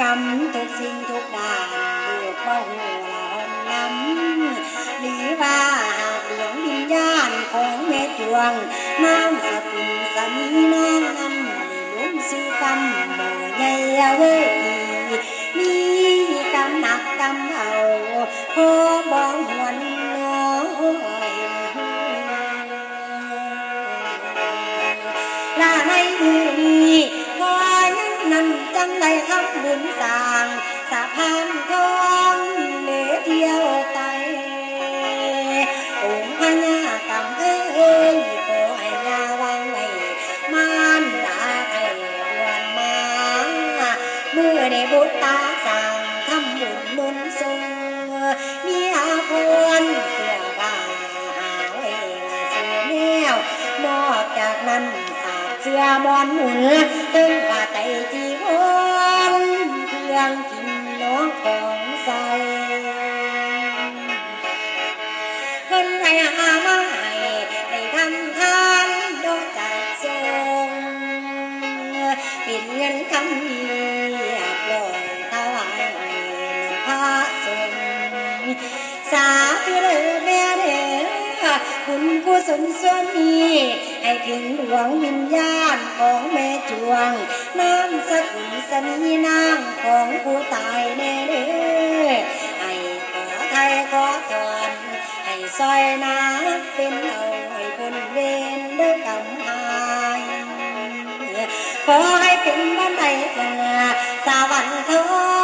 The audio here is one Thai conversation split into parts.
กรรมทุกสิ่งทุกด้านลูกบ่หูละหนน้ำหรือว่าหากหลวงวิญญาณของแจังได้ทำบุญสร้างสะพานทองเหลือเที่ยวไตองค์พญากรรมเอ้ยขอให้ยาวางไว้มานดาไทยดวนมาเมื่อได้บุตรตาสร้างทำบุญนุนทรงมีอาภรเสื้อผ้าหาไว้ละเสื้อแนวนอกจากนั้น เสื้อบอนหมุนตึงกาไตจีวรเครื่องกินน้องของใสเพิ่นให้หามาให้ได้ทำทานโดจากทรงเป็นเงินคำ คุณกุศลส่วนนี้ให้ถึงดวงวิญญาณของแม่จวงน้ำสกุลสนีนางของผู้ตายแน่เด้อให้ขอไทยขอถอนให้ซอยน้ำเป็นเอาให้พ้นเวรเด้อกำหายขอให้เป็นบ้านใดกันสวรรค์ทอง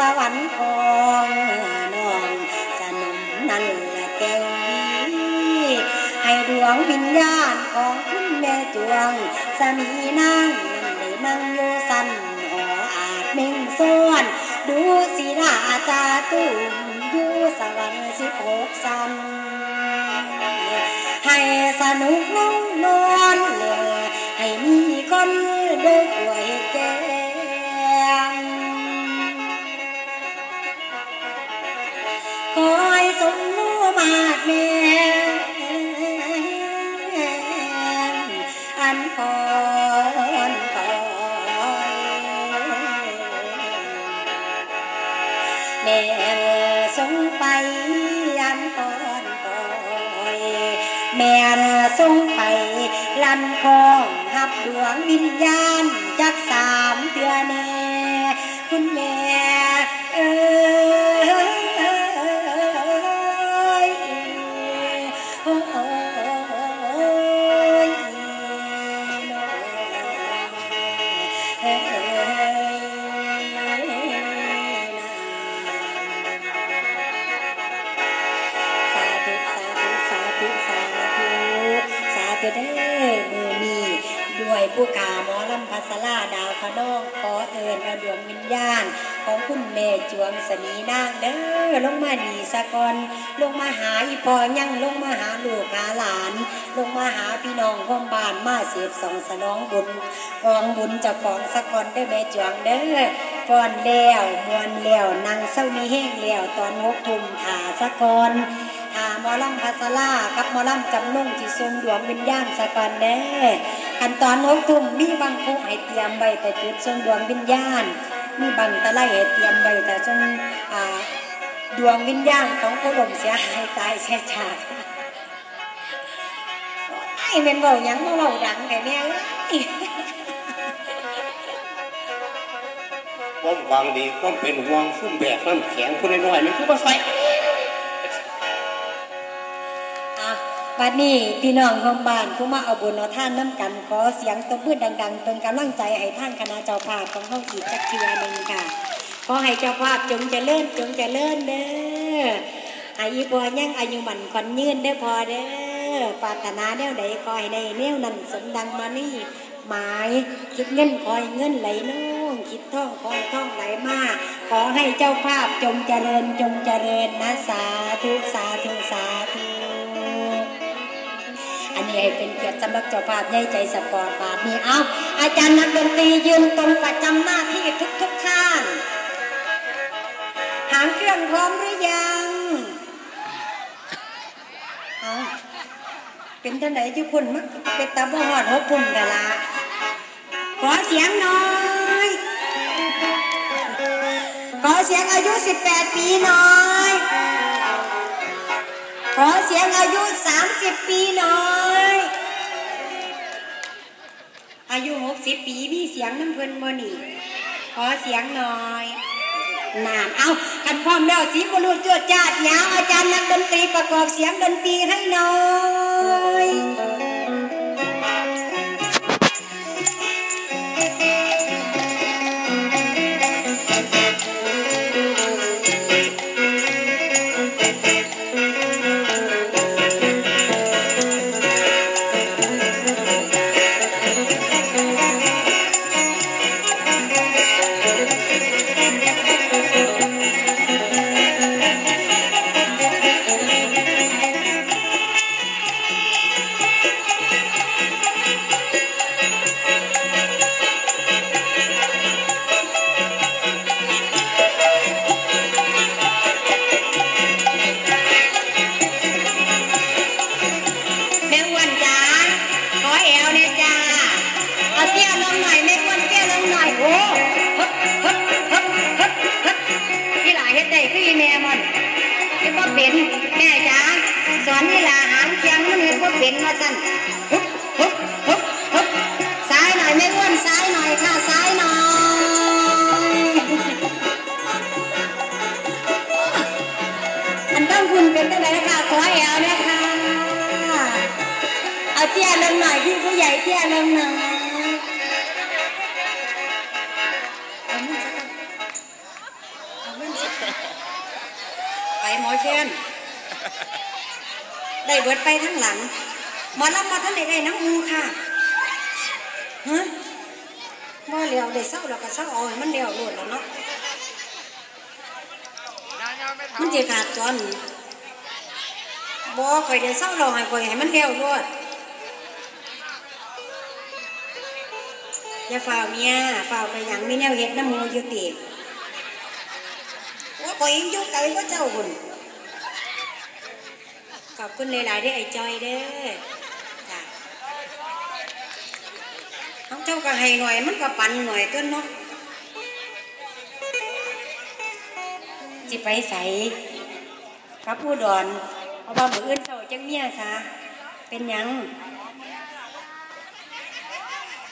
สวรรค์ทองน้องสนมนั่นแหละแกงดีให้ดวงวิญญาณของคุณแม่จวงสมีนางนั่นได้นั่งอยู่สันหออาจเม่งส่วนดูสีดาจาตุ่มอยู่สวรรค์สิบหกสันให้สนุกน้องนอนเลือให้มีคนเดิน ม่สงไปลันคองหับดวงวิญญาณจากสามเดือนแน่คุณแม่เอ้ย เด้อมือนี้ด้วยผู้กาหมอ ลำพัสลาดาวขนองขอเอิญเอาดวงวิญญาณ ของคุณแม่จวงสนีนางเด้อลงมานีสะกอนลงมาหาอีพอยังลงมาหาลูกหาหลาน ลงมาหาพี่น้องพ่อมบ้านมาเสียบสองสนองบุญกองบุญเจากของสะกอนเด้อแม่จวงเด้อฟ้อนแล้วมวนแล้วนางเศร้ามีแห้งแล้วตอนหกทุ่มถาสะกอนหามอลำพัสลากับมอลำจำนงที่ทรงดวงวิญญาณสะกอนเด้อ ขั้นตอนนกทุ่มมีบางผู้ให้เตรียมใบแต่จุดทรงดวงวิญญาณ มีบางตะไลให้เตรียมใบแต่ทรงดวงวิญญาณของผู้ลมเสียหายตายเสียชาติไอ้เป็นเบายังมาเบาดังแต่เนี่ยเอ้ยผมหวังดีก็เป็นห่วงซุ่มแบกน้ำแข็งผู้น้อยๆนี่คือมาใส่ะบัดนี้พี่น้องของบ้านผู้มาเอาบุญเอาท่านน้ำกัน ขอเสียงตบมือดัง ๆ เป็นกำลังใจให้ท่านคณะเจ้าภาพของเฮาอีกจักเทียหนึ่งค่ะ ขอให้เจ้าภาพจงเจริญจงเจริญเด้ออายุพอยังอายุมันขวัญยืนเด้พอเด้อปรารถนาแนวใดขอให้ได้แนวนั้นสมดังมานี่หมายคิดเงินขอให้เงินไหลน้องคิดท่องขอให้ท่องไหลมาขอให้เจ้าภาพจงเจริญจงเจริญนะสาธุสาธุสาธุ นนี้ให้เป็นเกียรติสำหรับเจ้าภาพใหญ่ใจสปอร์ตบาทนี้เอาอาจารย์นักดนตรียืนตรงประจำหน้าที่ทุกทุกๆข้างหางเครื่องพร้อมหรือยังเอาเป็นท่านไหนที่พุ่นมักเป็นตาบ่หอดหัวปุ่นกะละขอเสียงหน่อยขอเสียงอายุ 18 ปีหน่อย อเสียงอายุ 30 ปีหน่อย อายุ 60 ปีมีเสียงน้ำเพิ่นโมนี่ขอเสียงหน่อยนานเอากันพร้อมแล้วสีบรุษจวดจาดยาวอาจารย์นักดนตรีประกอบเสียงดนตรีให้หน่อย เป็นว่าซั่นฮึบฮึบฮึบฮึบซ้ายหน่อยแม่อ้วนซ้ายหน่อยค่ะซ้ายหน่อยอันต้องคุณเป็นตั้งแต่ค่ะขอแอวเนี่ยค่ะเอาเตี้ยลงหน่อยพี่ผู้ใหญ่เตี้ยลงหน่อยเอามันสักเอามันสักไปหมอเชนได้เบิดไปทั้งหลัง หมอลำมาท่านได้ได้น้ำมูค่ะฮะบ่เลี้ยวได้เศร้าแล้วก็เศร้าเอาให้มันเลี้ยวโลดแล้วเนาะมันจะขาดตอนบ่ข่อยเดี๋ยวเศร้าเราให้ข่อยให้มันเร็วด้วยอย่าฝ่าเมียฝ่าไปหยังไมีแนวเฮ็ดน้ำมูอยู่ติว่าข่อยยังอยู่ไกลก็เจ้าหุ่นขอบคุณหลายๆที่ไอ้จอยเด้อจ้ะน้องเจ้าก็ให้หน่อยมันก็ปันหน่อยตัวเนาะสิไปใส่กับผู้ดอนเอาบามืออื่นเศร้าจังเมียซะเป็นหยัง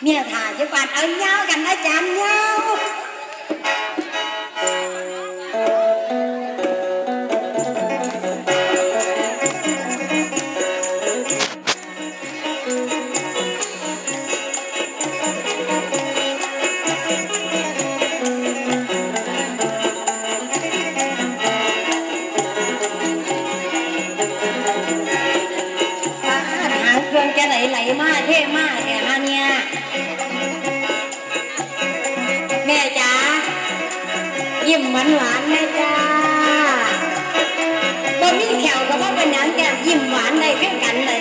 เมียถ่ายจังหวัดเอาเงากันนะจานเงาฟ้า ยิ้มหวานหวานๆแม่จ้าบ่มีแขวก็บ่เป็นหยังแก้มยิ้มหวานได้เพื่อกันเลย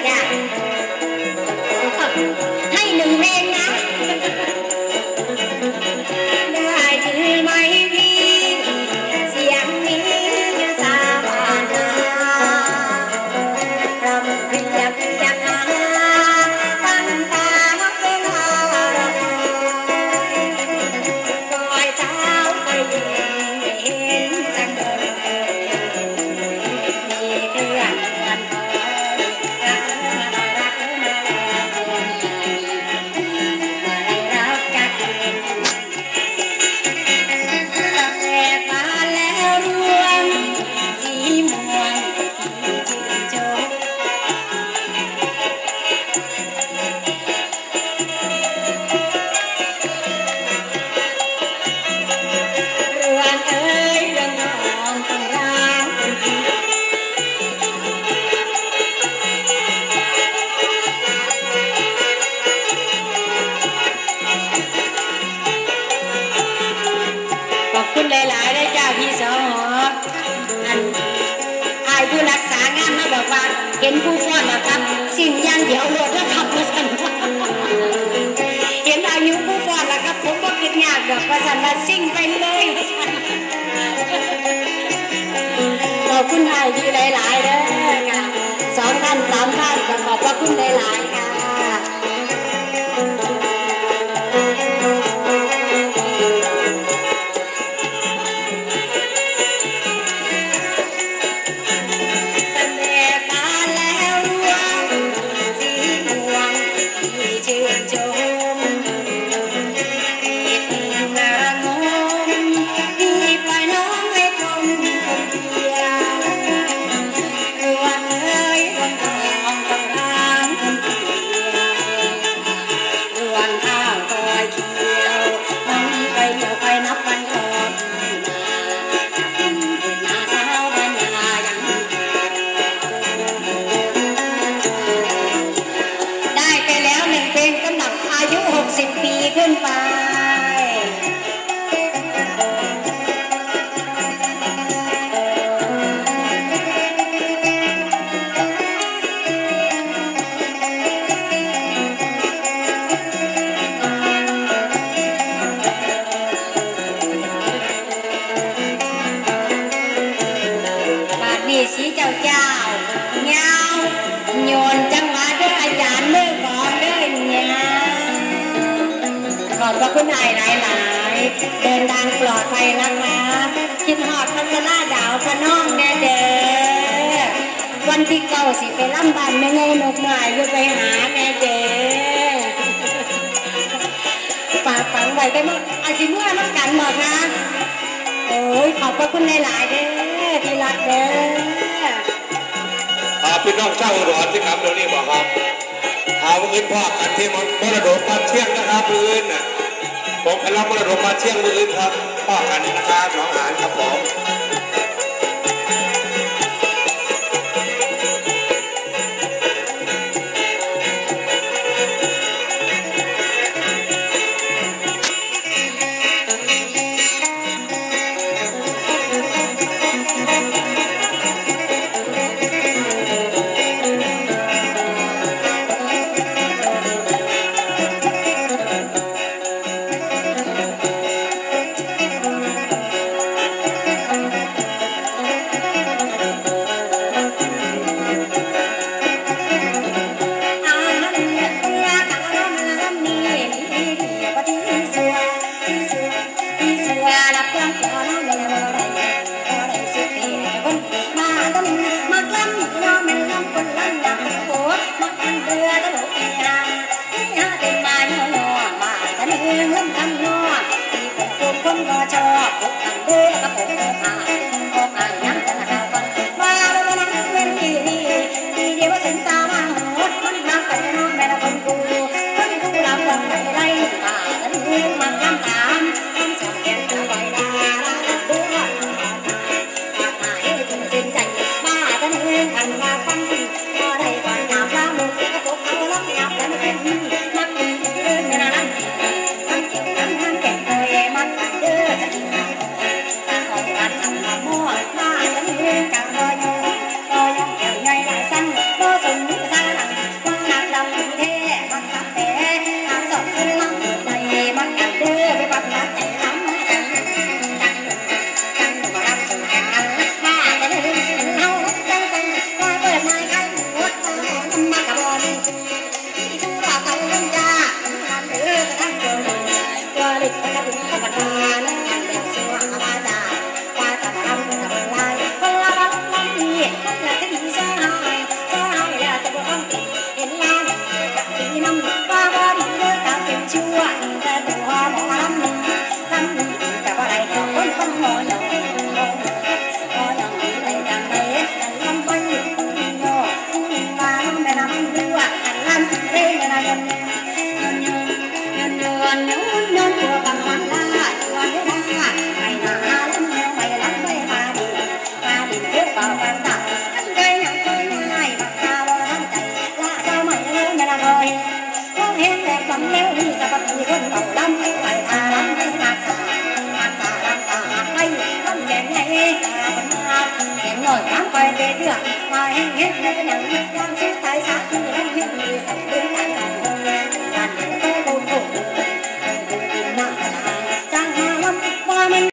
สันว่าซิ่งไปเลยขอบคุณไอ้ทีหลายๆเด้อค่ะสองท่านสามท่านขอบพระคุณหลายๆค่ะ สีเจ้าเจ้าเงาโยนจังหวะด้วยอาจารย์มือก่อนด้วยเนี่ยขอบพระคุณนายหลายหลายเดินทางปลอดภัยนะคะ คิดหอดพัชราดาวพะน้องแน่เด้อวันที่เก่าสิไปลำบานไม่ไงนกหน่อยยุไปหาแน่เด้อฝากฝังไว้ไปหมดอาสิเมื่อน้ำกันบอกนะโอ้ยขอบพระคุณหลายๆเด้อที่รักเด้อ พี่น้องเช่าหลอนสิครับตรงนี้บอกครับหาว่าเงินพ่อกันที่มันมรดกมาเชียงนะครับมืออนน่ะผมไปรับมรดกมาเชียงมืออนครับพ่อกันนะครับน้องหานครับผม เงินกันนอดมีคนคนก็ชอบพกตันเด้อกับผมอายออกอายยังกันนะก่อนว่าเราไม่นั่เป็นดีดีเดียวว่าสินสาวาหดคนทำไปนอนแม่ละคนกูคนกูรับวันไปไรตากันองมันกันตา quay về được mà anh hết nhớ nhắn đang chết tại sao không biết người sẵn đứng lại